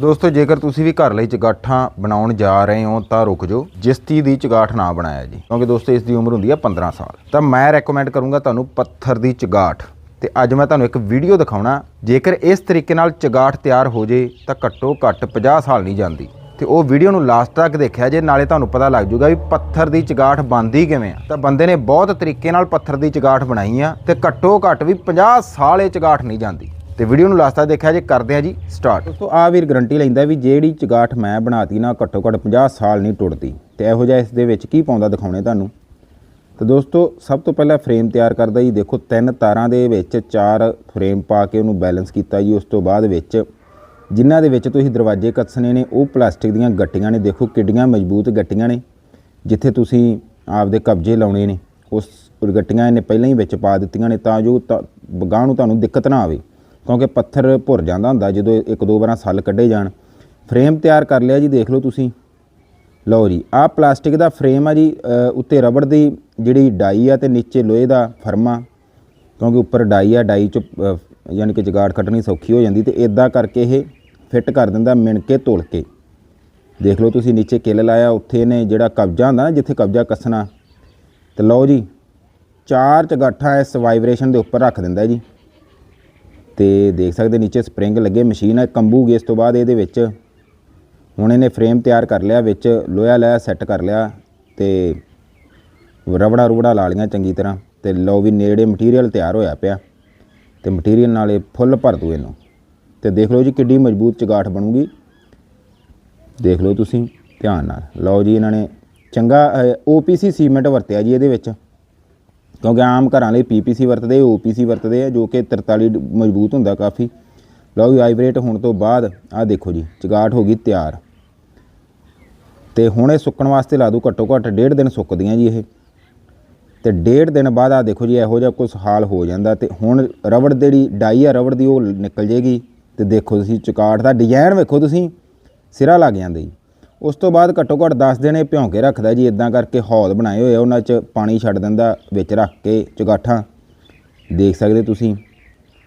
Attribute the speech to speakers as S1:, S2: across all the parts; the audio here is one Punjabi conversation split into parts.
S1: ਦੋਸਤੋ, ਜੇਕਰ ਤੁਸੀਂ ਵੀ ਘਰ ਲਈ ਚਗਾਠਾਂ ਬਣਾਉਣ ਜਾ ਰਹੇ ਹੋ, ਤਾਂ ਰੁਕ ਜਾਓ। ਜਿਸਤੀ ਦੀ ਚਗਾਠ ਨਾ ਬਣਾਇਆ ਜੀ। ਕਿਉਂਕਿ ਦੋਸਤੋ, ਇਸ ਦੀ ਉਮਰ ਹੁੰਦੀ ਹੈ 15 ਸਾਲ। ਤਾਂ ਮੈਂ ਰეკਮੈਂਡ ਕਰੂੰਗਾ ਤੁਹਾਨੂੰ ਪੱਥਰ ਦੀ ਚਗਾਠ। ਤੇ ਅੱਜ ਮੈਂ ਤੁਹਾਨੂੰ ਇੱਕ ਵੀਡੀਓ ਦਿਖਾਉਣਾ। ਜੇਕਰ ਇਸ ਤਰੀਕੇ ਨਾਲ ਚਗਾਠ ਤਿਆਰ ਹੋ ਜੇ, ਤਾਂ ਘੱਟੋ ਘੱਟ 50 ਸਾਲ ਨਹੀਂ ਜਾਂਦੀ। ਤੇ ਉਹ ਵੀਡੀਓ ਨੂੰ ਲਾਸਟ ਤੱਕ ਦੇਖਿਆ ਜੇ, ਨਾਲੇ ਤੁਹਾਨੂੰ ਪਤਾ ਲੱਗ ਜਾਊਗਾ ਵੀ ਪੱਥਰ ਦੀ ਚਗਾਠ ਬਣਦੀ ਕਿਵੇਂ ਆ। ਤਾਂ ਬੰਦੇ ਨੇ ਬਹੁਤ ਤਰੀਕੇ ਨਾਲ ਪੱਥਰ ਦੀ ਚਗਾਠ ਬਣਾਈ ਆ, ਤੇ ਘੱਟੋ ਘੱਟ ਵੀ 50 ਸਾਲ ਇਹ ਚਗਾਠ ਨਹੀਂ ਜਾਂਦੀ। ਤੇ ਵੀਡੀਓ ਨੂੰ ਲਾਸਟ ਤੱਕ ਦੇਖਿਆ ਜੇ, ਕਰਦੇ ਆ ਜੀ ਸਟਾਰਟ ਦੋਸਤੋ ਆ ਵੀਰ ਗਰੰਟੀ ਲੈਂਦਾ ਵੀ ਜਿਹੜੀ ਚਗਾਠ ਮੈਂ ਬਣਾਤੀ ਨਾ, ਘੱਟੋ ਘੱਟ 50 ਸਾਲ ਨਹੀਂ ਟੁੱਟਦੀ। ਤੇ ਇਹੋ ਜਿਹਾ ਇਸ ਦੇ ਵਿੱਚ ਕੀ ਪਾਉਂਦਾ ਦਿਖਾਉਣੇ ਤੁਹਾਨੂੰ? ਤੇ ਦੋਸਤੋ, ਸਭ ਤੋਂ ਪਹਿਲਾਂ ਫਰੇਮ ਤਿਆਰ ਕਰਦਾ ਜੀ। ਦੇਖੋ, ਤਿੰਨ ਤਾਰਾਂ ਦੇ ਵਿੱਚ ਚਾਰ ਫਰੇਮ ਪਾ ਕੇ ਉਹਨੂੰ ਬੈਲੈਂਸ ਕੀਤਾ ਜੀ। ਉਸ ਤੋਂ ਬਾਅਦ ਵਿੱਚ ਜਿਨ੍ਹਾਂ ਦੇ ਵਿੱਚ ਤੁਸੀਂ ਦਰਵਾਜ਼ੇ ਕੱਸਣੇ ਨੇ, ਉਹ ਪਲਾਸਟਿਕ ਦੀਆਂ ਗੱਟੀਆਂ ਨੇ। ਦੇਖੋ, ਕਿੱਡੀਆਂ ਮਜ਼ਬੂਤ ਗੱਟੀਆਂ ਨੇ, ਜਿੱਥੇ ਤੁਸੀਂ ਆਪਦੇ ਕਬਜੇ ਲਾਉਣੇ ਨੇ। ਉਸ ਗੱਟੀਆਂ ਇਹਨੇ ਪਹਿਲਾਂ ਹੀ ਵਿੱਚ ਪਾ ਦਿੱਤੀਆਂ ਨੇ, ਤਾਂ ਜੋ ਤਾਂ ਨੂੰ ਤੁਹਾਨੂੰ ਦਿੱਕਤ ਨਾ ਆਵੇ। ਕਿਉਂਕਿ ਪੱਥਰ ਭੁਰ ਜਾਂਦਾ ਹੁੰਦਾ ਜਦੋਂ ਇੱਕ ਦੋ ਵਾਰਾਂ ਸੱਲ ਕੱਢੇ ਜਾਣ। ਫਰੇਮ ਤਿਆਰ ਕਰ ਲਿਆ ਜੀ, ਦੇਖ ਲਓ ਤੁਸੀਂ। ਲਓ ਜੀ, ਆਹ ਪਲਾਸਟਿਕ ਦਾ ਫਰੇਮ ਆ ਜੀ ਉੱਤੇ ਰਬੜ ਦੀ ਜਿਹੜੀ ਡਾਈ ਆ ਤੇ ਨੀਚੇ ਲੋਹੇ ਦਾ ਫਰਮਾ। ਕਿਉਂਕਿ ਉੱਪਰ ਡਾਈ ਆ, ਡਾਈ ਚ ਯਾਨੀ ਕਿ ਜਗਾੜ ਕੱਢਣੀ ਸੌਖੀ ਹੋ ਜਾਂਦੀ ਤੇ ਇਦਾਂ ਕਰਕੇ ਇਹ ਫਿੱਟ ਕਰ ਦਿੰਦਾ ਮਿਣ ਕੇ ਤੋਲ ਕੇ। ਦੇਖ ਲਓ ਤੁਸੀਂ, ਨੀਚੇ ਕਿੱਲ ਲਾਇਆ, ਉੱਥੇ ਇਹਨੇ ਜਿਹੜਾ ਕਬਜ਼ਾ ਹੁੰਦਾ ਨਾ, ਜਿੱਥੇ ਕਬਜ਼ਾ ਕੱਸਣਾ। ਤੇ ਲਓ ਜੀ, ਚਾਰ ਚਗਾਠਾਂ ਇਸ ਵਾਈਬ੍ਰੇਸ਼ਨ ਦੇ ਉੱਪਰ ਰੱਖ ਦਿੰਦਾ ਜੀ। ਤੇ ਦੇਖ ਸਕਦੇ ਨੀਚੇ ਸਪਰਿੰਗ ਲੱਗੇ ਮਸ਼ੀਨ ਹੈ ਕੰਬੂਗੀ ਇਸ ਤੋਂ ਬਾਅਦ ਇਹਦੇ ਵਿੱਚ। ਹੁਣ ਇਹਨੇ ਫਰੇਮ ਤਿਆਰ ਕਰ ਲਿਆ, ਵਿੱਚ ਲੋਹਾ ਲਾਇਆ ਸੈੱਟ ਕਰ ਲਿਆ ਤੇ ਰਬੜਾ ਰੁਬੜਾ ਲਾ ਲੀਆਂ ਚੰਗੀ ਤਰ੍ਹਾਂ ਤੇ ਲਓ ਵੀ ਨੇੜੇ ਮਟੀਰੀਅਲ ਤਿਆਰ ਹੋਇਆ ਪਿਆ ਤੇ ਮਟੀਰੀਅਲ ਨਾਲ ਇਹ ਫੁੱਲ ਭਰ ਦੂ ਇਹਨੂੰ। ਤੇ ਦੇਖ ਲਓ ਜੀ ਕਿੱਡੀ ਮਜ਼ਬੂਤ ਚਗਾਠ ਬਣੂਗੀ। ਦੇਖ ਲਓ ਤੁਸੀਂ ਧਿਆਨ ਨਾਲ। ਲਓ ਜੀ ਇਹਨਾਂ ਨੇ ਚੰਗਾ OPC ਸੀਮੈਂਟ ਵਰਤਿਆ ਜੀ ਇਹਦੇ ਵਿੱਚ। ਕਿਉਂਕਿ ਆਮ ਘਰਾਂ ਲਈ PPC ਵਰਤਦੇ OPC ਵਰਤਦੇ ਆ, ਜੋ ਕਿ 43 ਮਜ਼ਬੂਤ ਹੁੰਦਾ ਕਾਫੀ। ਲਓ ਵੀ ਵਾਈਬ੍ਰੇਟ ਹੋਣ ਤੋਂ ਬਾਅਦ ਆਹ ਦੇਖੋ ਜੀ ਚਗਾਠ ਹੋ ਗਈ ਤਿਆਰ। ਤੇ ਹੁਣ ਇਹ ਸੁੱਕਣ ਵਾਸਤੇ ਲਾ ਦੂ ਘੱਟੋ ਘੱਟ ਡੇਢ ਦਿਨ ਸੁੱਕਦੀਆਂ ਜੀ ਇਹ। ਤੇ ਡੇਢ ਦਿਨ ਬਾਅਦ ਆ ਦੇਖੋ ਜੀ, ਇਹੋ ਜਿਹਾ ਕੁਝ ਹਾਲ ਹੋ ਜਾਂਦਾ ਤੇ ਹੁਣ ਰਬੜ ਜਿਹੜੀ ਡਾਈ ਆ, ਰਬੜ ਦੀ ਉਹ ਨਿਕਲ ਜੇਗੀ। ਤੇ ਦੇਖੋ ਤੁਸੀਂ ਚੁਕਾਟ ਦਾ ਡਿਜ਼ਾਈਨ ਵੇਖੋ ਤੁਸੀਂ, ਸਿਰਾ ਲੱਗ ਜਾਂਦਾ ਜੀ। ਉਸ ਤੋਂ ਬਾਅਦ ਘੱਟੋ ਘੱਟ 10 ਦਿਨ ਇਹ ਭਿਉਂ ਕੇ ਰੱਖਦਾ ਜੀ ਇਦਾਂ ਕਰਕੇ ਹੌਦ ਬਣਾਏ ਹੋਏ ਆ, ਉਹਨਾਂ 'ਚ ਪਾਣੀ ਛੱਡ ਦਿੰਦਾ, ਵਿੱਚ ਰੱਖ ਕੇ ਚੁਗਾਠਾਂ। ਦੇਖ ਸਕਦੇ ਤੁਸੀਂ,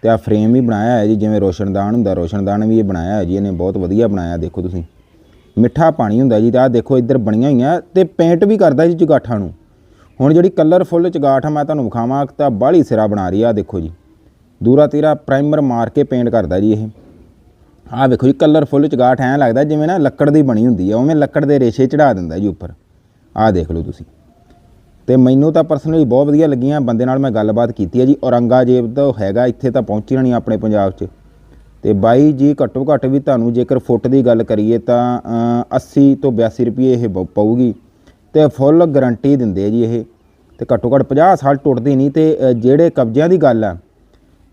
S1: ਤੇ ਆ ਫਰੇਮ ਵੀ ਬਣਾਇਆ ਹੈ ਜੀ, ਜਿਵੇਂ ਰੋਸ਼ਨਦਾਨ ਹੁੰਦਾ, ਰੋਸ਼ਨਦਾਨ ਵੀ ਇਹ ਬਣਾਇਆ ਹੈ ਜੀ, ਇਹਨੇ ਬਹੁਤ ਵਧੀਆ ਬਣਾਇਆ, ਦੇਖੋ ਤੁਸੀਂ। ਮਿੱਠਾ ਪਾਣੀ ਹੁੰਦਾ ਜੀ, ਤੇ ਆਹ ਦੇਖੋ ਇੱਧਰ ਬਣੀਆਂ ਹੋਈਆਂ, ਤੇ ਪੇਂਟ ਵੀ ਕਰਦਾ ਜੀ ਚੁਗਾਠਾਂ ਨੂੰ। ਹੁਣ ਜਿਹੜੀ ਕਲਰਫੁੱਲ ਚਗਾਠ ਮੈਂ ਤੁਹਾਨੂੰ ਵਿਖਾਵਾਂ ਤਾਂ ਬਾਹਲੀ ਸਿਰਾ ਬਣਾ ਰਹੀ ਆ, ਆਹ ਦੇਖੋ ਜੀ। ਦੂਰਾ ਤੀਰਾ ਪ੍ਰਾਈਮਰ ਮਾਰ ਕੇ ਪੇਂਟ ਕਰਦਾ ਜੀ ਇਹ। ਆਹ ਵੇਖੋ ਜੀ ਕਲਰਫੁੱਲ ਚਗਾਠ ਐਂ ਲੱਗਦਾ ਜਿਵੇਂ ਨਾ ਲੱਕੜ ਦੀ ਬਣੀ ਹੁੰਦੀ ਆ ਉਵੇਂ ਲੱਕੜ ਦੇ ਰੇਸ਼ੇ ਚੜਾ ਦਿੰਦਾ ਜੀ ਉੱਪਰ। ਆਹ ਦੇਖ ਲਓ ਤੁਸੀਂ। ਤੇ ਮੈਨੂੰ ਤਾਂ ਪਰਸਨਲੀ ਬਹੁਤ ਵਧੀਆ ਲੱਗੀਆਂ ਬੰਦੇ ਨਾਲ ਮੈਂ ਗੱਲਬਾਤ ਕੀਤੀ ਹੈ ਜੀ। ਔਰੰਗਾਜ਼ੇਬ ਤੋਂ ਹੈਗਾ ਇੱਥੇ ਤਾਂ ਪਹੁੰਚੀ ਨਹੀਂ ਆਪਣੇ ਪੰਜਾਬ 'ਚ। ਤੇ ਬਾਈ ਜੀ ਘੱਟੋ ਘੱਟ ਵੀ ਤੁਹਾਨੂੰ ਜੇਕਰ ਫੁੱਟ ਦੀ ਗੱਲ ਕਰੀਏ ਤਾਂ ਅ, 80 ਤੋਂ 82 ਰੁਪਏ ਇਹ ਬ- ਪਊਗੀ। ਤੇ ਫੁੱਲ ਗਾਰੰਟੀ ਦਿੰਦੇ ਆ ਜੀ ਇਹ। ਤੇ ਘੱਟੋ ਘੱਟ 50 ਸਾਲ ਟੁੱਟਦੀ ਨਹੀਂ ਤੇ ਜਿਹੜੇ ਕਬਜ਼ਿਆਂ ਦੀ ਗੱਲ ਆ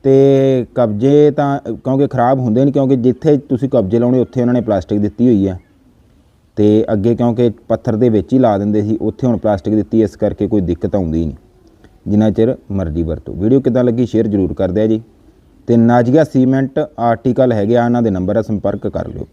S1: ਤੇ ਕਬਜ਼ੇ ਤਾਂ, ਕਿਉਂਕਿ ਖਰਾਬ ਹੁੰਦੇ ਨੇ ਕਿਉਂਕਿ ਜਿੱਥੇ ਤੁਸੀਂ ਕਬਜ਼ੇ ਲਾਉਣੇ, ਉੱਥੇ ਉਹਨਾਂ ਨੇ ਪਲਾਸਟਿਕ ਦਿੱਤੀ ਹੋਈ ਆ। ਤੇ ਅੱਗੇ ਕਿਉਂਕਿ ਪੱਥਰ ਦੇ ਵਿੱਚ ਹੀ ਲਾ ਦਿੰਦੇ ਸੀ, ਉੱਥੇ ਹੁਣ ਪਲਾਸਟਿਕ ਦਿੱਤੀ, ਇਸ ਕਰਕੇ ਕੋਈ ਦਿੱਕਤ ਆਉਂਦੀ ਨਹੀਂ। ਜਿੰਨਾ ਚਿਰ ਮਰਜ਼ੀ ਵਰਤੋ। ਵੀਡੀਓ ਕਿਦਾਂ ਲੱਗੀ, ਸ਼ੇਅਰ ਜ਼ਰੂਰ ਕਰ ਦਿਆ ਜੀ। ਤੇ ਨਾਜੀਆ ਸੀਮੈਂਟ ਆਰਟੀਕਲ ਹੈਗੇ ਆ, ਇਹਨਾਂ ਦੇ ਨੰਬਰ ਆ, ਸੰਪਰਕ ਕਰ ਲਿਓ।